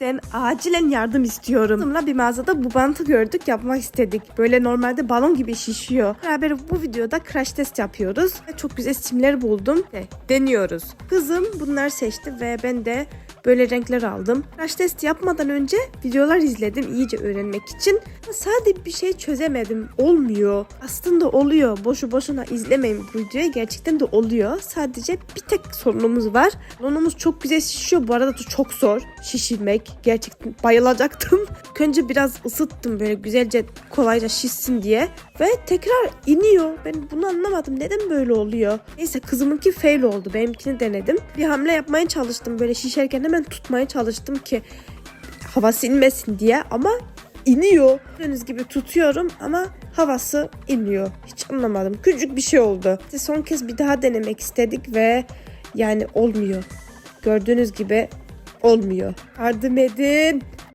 Ben acilen yardım istiyorum. Sonra bir mağazada bu bantı gördük yapmak istedik. Böyle normalde balon gibi şişiyor. Beraber bu videoda crash test yapıyoruz. Çok güzel simler buldum. Deniyoruz. Kızım bunlar seçti ve ben de böyle renkler aldım. Crash test yapmadan önce videolar izledim iyice öğrenmek için. Sadece bir şey çözemedim. Olmuyor. Aslında oluyor. Boşu boşuna izlemeyin bu videoyu. Gerçekten de oluyor. Sadece bir tek sorunumuz var. Balonumuz çok güzel şişiyor. Bu arada da çok zor şişirmek. Gerçekten bayılacaktım. Önce biraz ısıttım böyle güzelce kolayca şişsin diye. Ve tekrar iniyor. Ben bunu anlamadım. Neden böyle oluyor? Neyse kızımınki fail oldu. Benimkini denedim. Bir hamle yapmaya çalıştım. Böyle şişerken hemen tutmaya çalıştım ki havası inmesin diye ama iniyor. Gördüğünüz gibi tutuyorum ama havası iniyor. Hiç anlamadım. Küçük bir şey oldu. İşte son kez bir daha denemek istedik ve yani olmuyor. Gördüğünüz gibi olmuyor. Yardım edin.